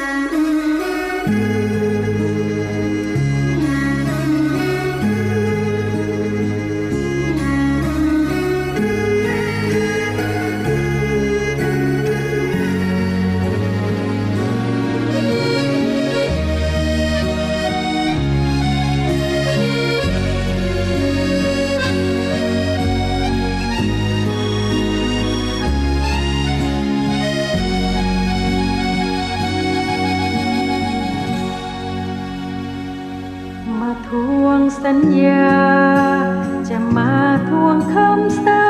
มา สัญญา จะมาทวงคำสา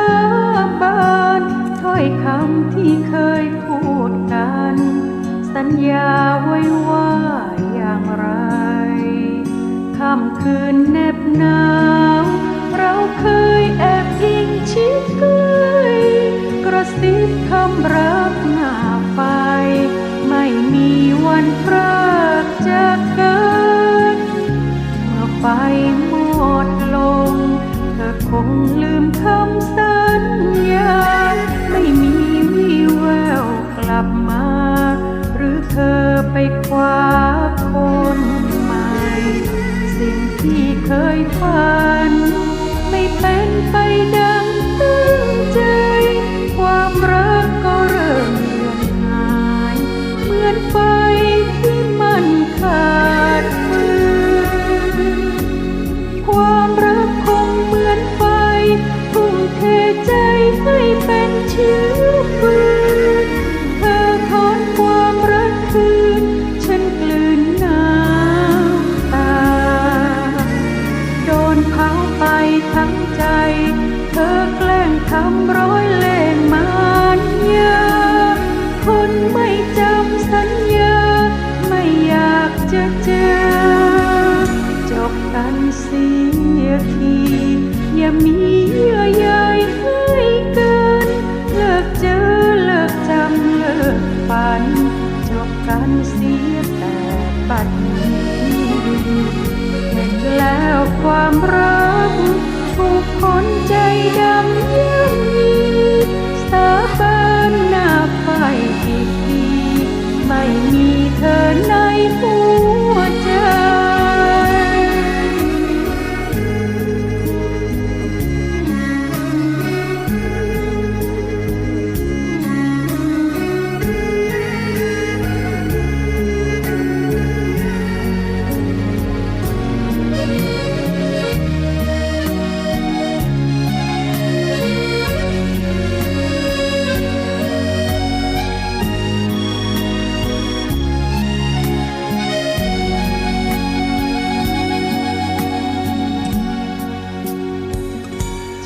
บานถ้อยคำที่เคยพูดกัน สัญญาไว้ว่าอย่างไรค่ำคืนแนบหนาวเราเคยแอบอิงชิดใกล้กระซิบคำรักหน้าไฟ ไม่มีวันพรา คว้าคนใหม่ สิ่งที่เคยฝัน ทั้งใจ เธอแกล้งทำร้อยเล่ห์มานยาคนไม่จำสัญญา ไม่อยากจะเจอ จบกันเสียทีอย่ามีเยื่อใยให้เกิน เลิกเจอเลิกจำเลิกฝัน จบกันเสียแต่บัดนี้เห็นแล้วความรัก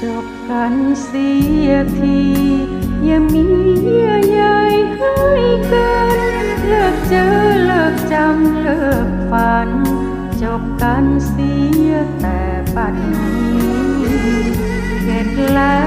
จบกันเสียที อย่ามีเยื่อใยให้กันเลิกเจอเลิกจำเลิกฝัน จบกันเสียแต่บัดนี้เข็ดแล้ว